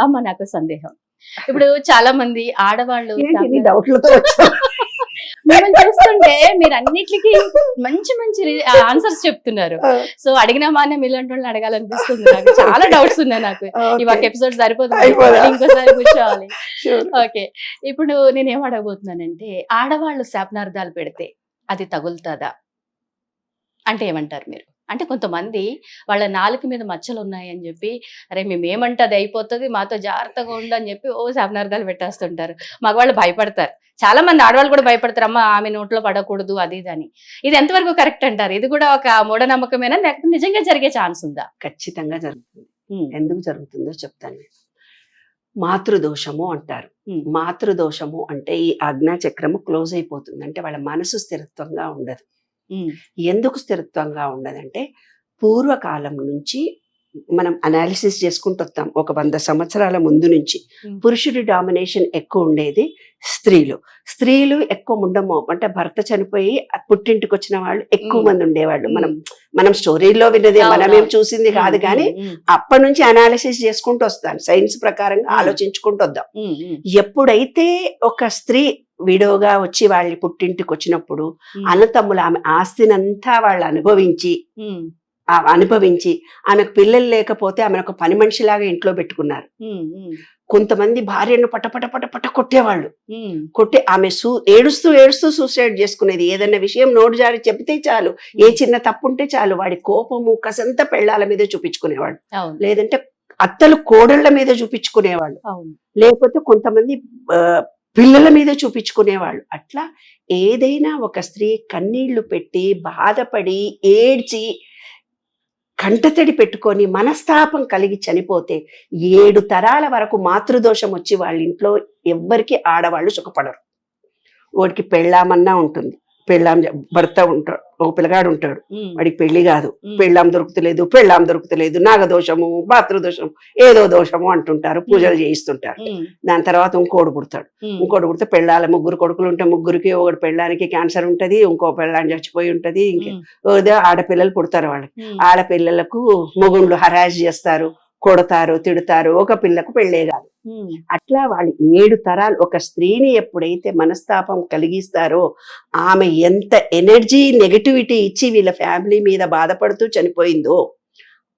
అమ్మ నాకు సందేహం. ఇప్పుడు చాలా మంది ఆడవాళ్ళు డౌట్లతో వచ్చావు? మిమ్మల్ని చూస్తుంటే మీరు అన్నిటికీ మంచి మంచి ఆన్సర్స్ చెప్తున్నారు. సో అడిగిన మానే ఇలాంటి వాళ్ళని అడగాలనిపిస్తుంది నాకు. చాలా డౌట్స్ ఉన్నాయి నాకు. ఇవాళ ఎపిసోడ్ సరిపోతుంది? ఇంకోసారి కూర్చోవాలి. ఓకే. ఇప్పుడు నేను ఏం అడగబోతున్నానంటే ఆడవాళ్ళు శాపనార్థాలు పెడితే అది తగులుతుందా? అంటే ఏమంటారు మీరు? అంటే కొంతమంది వాళ్ళ నాలుక మీద మచ్చలు ఉన్నాయని చెప్పి అరే మేము ఏమంటే అది అయిపోతుంది మాతో జాగ్రత్తగా ఉండని చెప్పి ఓ శాపనార్థాలు పెట్టేస్తుంటారు. మగవాళ్ళు భయపడతారు. చాలా మంది ఆడవాళ్ళు కూడా భయపడతారు అమ్మ ఆమె నోట్లో పడకూడదు అది ఇది అని. ఇది ఎంతవరకు కరెక్ట్ అంటారు? ఇది కూడా ఒక మూఢనమ్మకమేనా? లేకపోతే నిజంగా జరిగే ఛాన్స్ ఉందా? ఖచ్చితంగా జరుగుతుంది. ఎందుకు జరుగుతుందో చెప్తాను. మాతృదోషము అంటారు. మాతృదోషము అంటే ఈ ఆజ్ఞా చక్రము క్లోజ్ అయిపోతుంది. అంటే వాళ్ళ మనసు స్థిరత్వంగా ఉండదు. ఎందుకు స్థిరత్వంగా ఉండదంటే పూర్వకాలం నుంచి మనం అనాలిసిస్ చేసుకుంటూ వస్తాం. ఒక వంద సంవత్సరాల ముందు నుంచి. పురుషుడి డామినేషన్ ఎక్కువ ఉండేది స్త్రీలు. స్త్రీలు ఎక్కువ ఉండము అంటే భర్త చనిపోయి పుట్టింటికి వచ్చిన వాళ్ళు ఎక్కువ. మంది ఉండేవాళ్ళు. మనం మనం స్టోరీలో విన్నదే మనమేం. చూసింది కాదు కానీ అప్పటి నుంచి అనాలిసిస్ చేసుకుంటూ వస్తాను. సైన్స్ ప్రకారంగా. ఆలోచించుకుంటూ వద్దాం. ఎప్పుడైతే ఒక స్త్రీ విడోగా వచ్చి వాళ్ళ పుట్టింటికి వచ్చినప్పుడు అన్నతమ్ములు ఆమె ఆస్తినంతా వాళ్ళు అనుభవించి అనుభవించి ఆమెకు పిల్లలు లేకపోతే ఆమెను ఒక పని మనిషిలాగా ఇంట్లో పెట్టుకున్నారు. కొంతమంది భార్యను పట పట పట పట కొట్టేవాళ్ళు. కొట్టి ఆమె సూ ఏడుస్తూ ఏడుస్తూ సూసైడ్ చేసుకునేది. ఏదైనా విషయం నోటు జారి చెప్తే చాలు. ఏ చిన్న తప్పు ఉంటే చాలు. వాడి కోపము కసంతా పెళ్ళాల మీద చూపించుకునేవాడు లేదంటే అత్తలు కోడళ్ళ మీద చూపించుకునేవాళ్ళు. లేకపోతే కొంతమంది పిల్లల మీద చూపించుకునేవాళ్ళు. అట్లా ఏదైనా ఒక స్త్రీ కన్నీళ్ళు పెట్టి బాధపడి ఏడ్చి కంటతడి పెట్టుకొని మనస్తాపం కలిగి చనిపోతే ఏడు తరాల వరకు మాతృదోషం వచ్చి వాళ్ళ ఇంట్లో ఎవ్వరికి ఆడవాళ్ళు సుఖపడరు. వాడికి పెళ్ళామన్నా ఉంటుంది. పెళ్ళాం భర్త ఉంటాడు. ఒక పిల్లగాడు ఉంటాడు. వాడికి పెళ్ళి కాదు. పెళ్ళాం దొరుకుతలేదు పెళ్ళాం దొరుకుతలేదు నాగదోషము మాతృదోషము ఏదో దోషము అంటుంటారు. పూజలు చేయిస్తుంటారు. దాని తర్వాత ఇంకోడు పుడతాడు. ఇంకోటి పుడితే పెళ్ళాల. ముగ్గురు కొడుకులు ఉంటే ముగ్గురికి ఒకటి పెళ్ళానికి క్యాన్సర్ ఉంటది ఇంకో పెళ్ళాన్ని చచ్చిపోయి ఉంటది. ఇంక ఆడపిల్లలు పుడతారు వాళ్ళకి. ఆడపిల్లలకు మొగుళ్ళు హరాజ్ చేస్తారు. కొడతారు తిడతారు ఒక పిల్లకు పెళ్ళే కాదు. అట్లా వాళ్ళు ఏడు తరాలు ఒక స్త్రీని ఎప్పుడైతే మనస్తాపం కలిగిస్తారో ఆమె ఎంత ఎనర్జీ నెగటివిటీ ఇచ్చి వీళ్ళ ఫ్యామిలీ మీద బాధపడుతూ చనిపోయిందో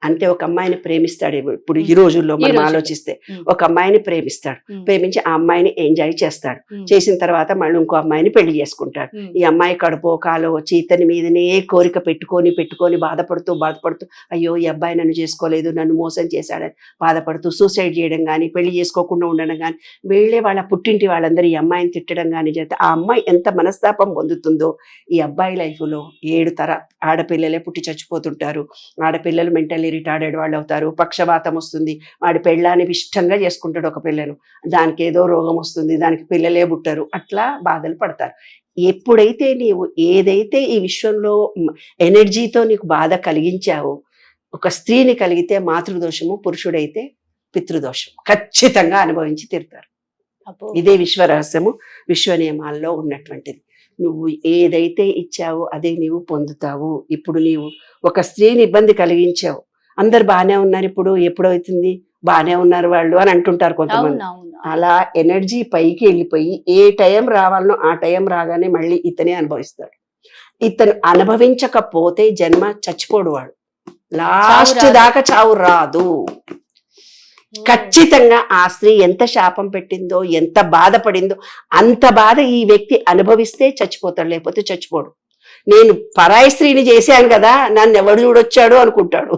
అంటే ఒక అమ్మాయిని ప్రేమిస్తాడు ఇప్పుడు ఈ రోజుల్లో మనం. ఆలోచిస్తే ఒక అమ్మాయిని ప్రేమిస్తాడు. ప్రేమించి ఆ అమ్మాయిని ఎంజాయ్ చేస్తాడు. చేసిన తర్వాత మళ్ళీ ఇంకో అమ్మాయిని పెళ్ళి చేసుకుంటాడు. ఈ అమ్మాయి కడుపో కాలో వచ్చి ఇతని మీదనే కోరిక పెట్టుకొని పెట్టుకొని బాధపడుతూ బాధపడుతూ అయ్యో ఈ అబ్బాయి నన్ను చేసుకోలేదు నన్ను మోసం చేశాడని బాధపడుతూ సూసైడ్ చేయడం కానీ పెళ్ళి చేసుకోకుండా ఉండడం కానీ వీళ్ళే వాళ్ళ పుట్టింటి వాళ్ళందరూ ఈ అమ్మాయిని తిట్టడం కానీ చేస్తే ఆ అమ్మాయి ఎంత మనస్తాపం పొందుతుందో ఈ అబ్బాయి లైఫ్లో ఏడు తర ఆడపిల్లలే పుట్టి చచ్చిపోతుంటారు. ఆడపిల్లలు మెంటల్లీ రిటార్డెడ్ వాళ్ళు అవుతారు పక్షవాతం వస్తుంది. వాడి పెళ్ళాన్ని ఇష్టంగా చేసుకుంటాడు ఒక పిల్లను. దానికి ఏదో రోగం వస్తుంది. దానికి పిల్లలే పుట్టరు. అట్లా బాధలు పడతారు. ఎప్పుడైతే నీవు ఏదైతే ఈ విశ్వంలో ఎనర్జీతో నీకు బాధ కలిగించావో ఒక స్త్రీని కలిగితే మాతృదోషము పురుషుడైతే పితృదోషం ఖచ్చితంగా అనుభవించి తీరుతారు. ఇదే విశ్వ రహస్యము. విశ్వ నియమాల్లో ఉన్నటువంటిది. నువ్వు ఏదైతే ఇచ్చావో అదే నీవు పొందుతావు. ఇప్పుడు నీవు ఒక స్త్రీని ఇబ్బంది కలిగించావు. అందరు బాగానే ఉన్నారు ఇప్పుడు ఎప్పుడవుతుంది? బాగానే ఉన్నారు వాళ్ళు అని అంటుంటారు కొంతమంది. అలా ఎనర్జీ పైకి వెళ్ళిపోయి ఏ టైం రావాలనో ఆ టైం రాగానే మళ్ళీ ఇతనే అనుభవిస్తాడు. ఇతను అనుభవించకపోతే జన్మ చచ్చిపోడు వాడు. లాస్ట్. దాకా చావు రాదు. ఖచ్చితంగా ఆ స్త్రీ ఎంత శాపం పెట్టిందో ఎంత బాధపడిందో అంత బాధ ఈ వ్యక్తి అనుభవిస్తే చచ్చిపోతాడు లేకపోతే చచ్చిపోడు. నేను పరాయి స్త్రీని చేశాను కదా నన్ను ఎవడు చూడొచ్చాడు అనుకుంటాడు.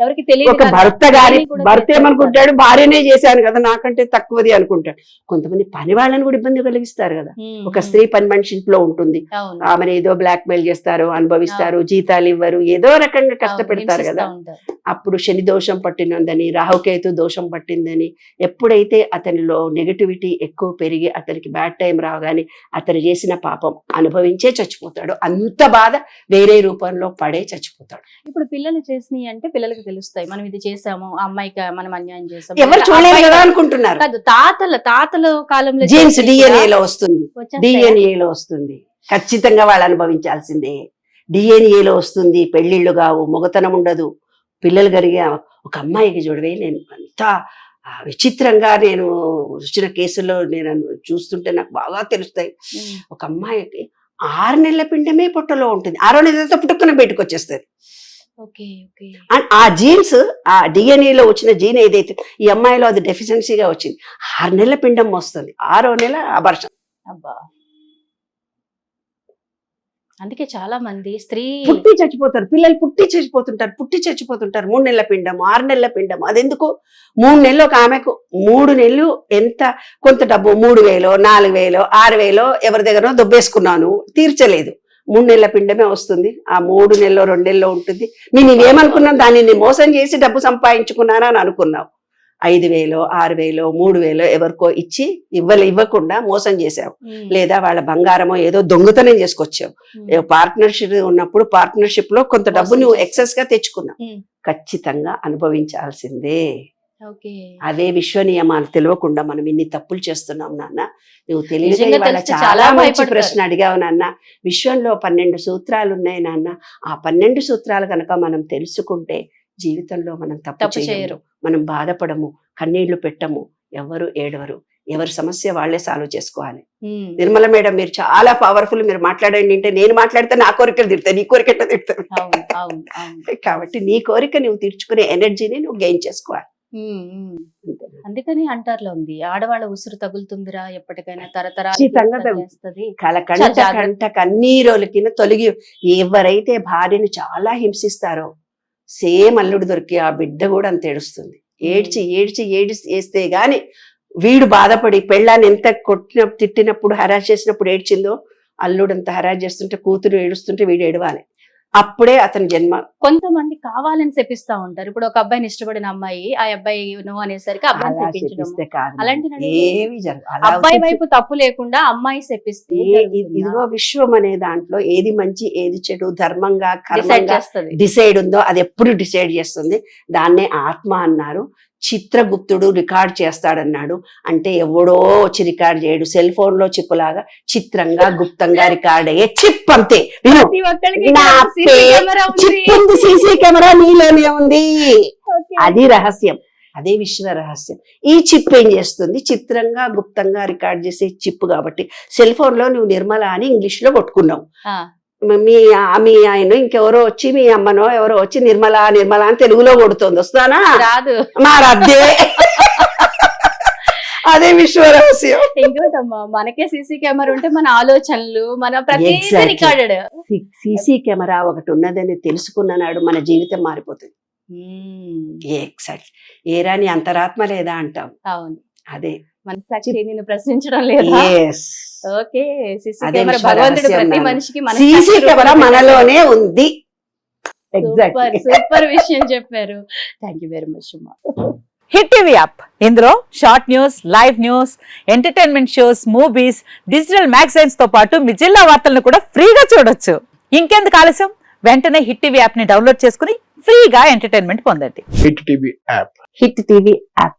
ఎవరికి తెలియదు ఒక. భర్త గారి భర్త. ఏమనుకుంటాడు? భార్యనే చేశాను కదా నాకంటే తక్కువది అనుకుంటాడు. కొంతమంది పని వాళ్ళని కూడా ఇబ్బంది కలిగిస్తారు కదా. ఒక స్త్రీ పని మనిషి ఇంట్లో ఉంటుంది. ఆమెను ఏదో బ్లాక్ మెయిల్ చేస్తారు అనుభవిస్తారు జీతాలు ఇవ్వరు ఏదో రకంగా కష్టపెడతారు కదా. అప్పుడు శని దోషం పట్టినందని రాహుకేతు దోషం పట్టిందని ఎప్పుడైతే అతనిలో నెగటివిటీ ఎక్కువ పెరిగి అతనికి బ్యాడ్ టైం రాగానే అతను చేసిన పాపం అనుభవించే చచ్చిపోతాడు. అంత బాధ వేరే రూపంలో పడే చచ్చిపోతాడు. ఇప్పుడు పిల్లలు చేసినాయి అంటే పిల్లలకి తెలుస్తాయి మనం ఇది చేసాము ఆ అమ్మాయికి మనం అన్యాయం చేసాము. ఎవరు లేదా చూడలేరు అబ్బాయి కదా అనుకుంటున్నారు. కాదు తాతల తాతల కాలంలో జీన్స్ డిఎన్ఏలో వస్తుంది? డిఎన్ఏలో వస్తుంది. ఖచ్చితంగా వాళ్ళు అనుభవించాల్సిందే. డిఎన్ఏలో వస్తుంది పెళ్ళిళ్ళు కావు మొగతనం ఉండదు. పిల్లలు కలిగే ఒక అమ్మాయికి చూడవే నేను అంతా విచిత్రంగా నేను వచ్చిన కేసుల్లో నేను చూస్తుంటే నాకు బాగా తెలుస్తాయి. ఒక అమ్మాయికి ఆరు నెలల పిండమే పొట్టలో ఉంటుంది. ఆరో నెలలతో పుట్టుకుని బయటకు వచ్చేస్తుంది. అండ్ ఆ జీన్స్ ఆ DNA లో వచ్చిన జీన్ ఏదైతే ఈ అమ్మాయిలో అది డెఫిషియన్సీగా వచ్చింది. ఆరు నెలల పిండం వస్తుంది ఆరో నెల అబర్షన్ అబ్బా. అందుకే చాలా మంది స్త్రీ పుట్టి చచ్చిపోతారు. పిల్లలు పుట్టి చచ్చిపోతుంటారు పుట్టి చచ్చిపోతుంటారు. మూడు నెలల పిండం ఆరు నెలల పిండం. అదెందుకు? మూడు నెలలు ఒక ఆమెకు. మూడు నెలలు ఎంత? కొంత డబ్బు? మూడు వేలో నాలుగు వేలో ఆరు వేలో ఎవరి దగ్గర దొబ్బేసుకున్నాను. తీర్చలేదు. మూడు నెలల పిండమే వస్తుంది. ఆ మూడు నెలలో రెండు నెలలో ఉంటుంది. నేను ఇవేమనుకున్నాను దాన్ని నేను మోసం చేసి డబ్బు సంపాదించుకున్నానా అని అనుకున్నావు. ఐదు వేలో ఆరు వేలో మూడు వేలో ఎవరికో ఇచ్చి ఇవ్వలే ఇవ్వకుండా మోసం చేసావు లేదా వాళ్ళ బంగారమో ఏదో దొంగతనం చేసుకొచ్చావు. పార్ట్నర్షిప్ ఉన్నప్పుడు పార్ట్నర్షిప్లో కొంత డబ్బు నువ్వు. ఎక్సెస్గా తెచ్చుకున్నావు. ఖచ్చితంగా అనుభవించాల్సిందే. అదే విశ్వ నియమాలు తెలియకుండా మనం ఇన్ని తప్పులు చేస్తున్నాం నాన్న. నువ్వు తెలిస్తే చాలా మంచి. ప్రశ్న అడిగావు నాన్న. విశ్వంలో పన్నెండు సూత్రాలు ఉన్నాయి నాన్న. ఆ పన్నెండు సూత్రాలు కనుక మనం తెలుసుకుంటే జీవితంలో మనం తప్పు చేయరు. మనం బాధపడము. కన్నీళ్ళు పెట్టము. ఎవరు ఏడవరు. ఎవరి సమస్య వాళ్ళే సాల్వ్ చేసుకోవాలి. నిర్మల మేడం మీరు చాలా పవర్ఫుల్ మీరు మాట్లాడండి అంటే నేను మాట్లాడితే నా కోరికలు తిడతాను నీ కోరిక తిడతాను కాబట్టి నీ కోరిక నువ్వు తీర్చుకునే ఎనర్జీని నువ్వు గెయిన్ చేసుకోవాలి. అందుకని అంటారులో ఉంది. ఆడవాళ్ళ ఉసురు తగులుతుందిరా ఎప్పటికైనా తరతరాలు కలకంట. కంట కన్నీరోలకిన తొలగి ఎవరైతే భార్యను చాలా హింసిస్తారో సేమ్ అల్లుడు దొరికి ఆ బిడ్డ కూడా అంత ఏడుస్తుంది. ఏడ్చి ఏడ్చి ఏడ్చి వేస్తే గాని వీడు బాధపడి పెళ్ళాన్ని ఎంత కొట్టిన తిట్టినప్పుడు హరాజ్ చేసినప్పుడు ఏడ్చిందో అల్లుడు అంత హరాజ్ చేస్తుంటే కూతురు ఏడుస్తుంటే వీడు ఏడవాలి. అప్పుడే అతని జన్మ. కొంతమంది కావాలని శపిస్తా ఉంటారు. ఇప్పుడు ఒక అబ్బాయిని ఇష్టపడిన అమ్మాయి ఆ అబ్బాయి నువ్వు అనేసరికి అబ్బాయిని చెప్పిస్తే కాదు. అలాంటి ఏమి జరగదు. అబ్బాయి వైపు తప్పు లేకుండా అమ్మాయి ఇ- ఇదిగో విశ్వం అనే దాంట్లో ఏది మంచి ఏది చెడు ధర్మంగా డిసైడ్ ఉందో అది ఎప్పుడు డిసైడ్ చేస్తుంది. దాన్నే ఆత్మ అన్నారు. చిత్రగుప్తుడు రికార్డ్ చేస్తాడన్నాడు. అంటే ఎవడో వచ్చి రికార్డ్ చేయడు. సెల్ ఫోన్లో చిప్పులాగా చిత్రంగా గుప్తంగా రికార్డ్ అయ్యే చిప్ అంతే. చిప్ ఉంది సీసీ కెమెరా నీలోనే ఉంది. అది రహస్యం. అదే విశ్వ రహస్యం. ఈ చిప్ ఏం చేస్తుంది? చిత్రంగా గుప్తంగా రికార్డ్ చేసే చిప్ కాబట్టి సెల్ ఫోన్లో నువ్వు నిర్మల అని ఇంగ్లీష్లో కొట్టుకున్నావు మీ మీ ఆయన ఇంకెవరో వచ్చి మీ అమ్మనో ఎవరో వచ్చి నిర్మల నిర్మల అని తెలుగులో కొడుతోంది. వస్తానా రాదు. మా రద్దే అదే విశ్వ రహస్యం ఇంకోటమ్మా మనకే సీసీ కెమెరా ఉంటే మన ఆలోచనలు మన. రికార్డెడ్. సీసీ కెమెరా ఒకటి ఉన్నదని తెలుసుకున్న నాడు మన జీవితం మారిపోతుంది. ఎగ్జాక్ట్ ఏరా నీ అంతరాత్మ లేదా అంటాం. అవును. అదే. మనసాక్షి నేను ప్రశ్నించడం లేదా? ఓకే. సీసీ కెమెరా భగవంతుడు ప్రతి. మనిషికి సీసీ కెమెరా మనలోనే ఉంది. సూపర్ ఎగ్జాక్ట్ సూపర్ విషయం చెప్పారు. థ్యాంక్ యూ వెరీ మచ్ అమ్మా హిట్ టీవీ యాప్. ఇందులో short news live news entertainment shows movies digital మ్యాగజైన్స్తో పాటు మీ జిల్లా వార్తలను కూడా ఫ్రీగా చూడొచ్చు. ఇంకెందుకు ఆలస్యం? వెంటనే హిట్ టీవీ యాప్ని డౌన్లోడ్ చేసుకుని ఫ్రీగా ఎంటర్టైన్మెంట్ పొందండి. Hit TV app. Hit TV app.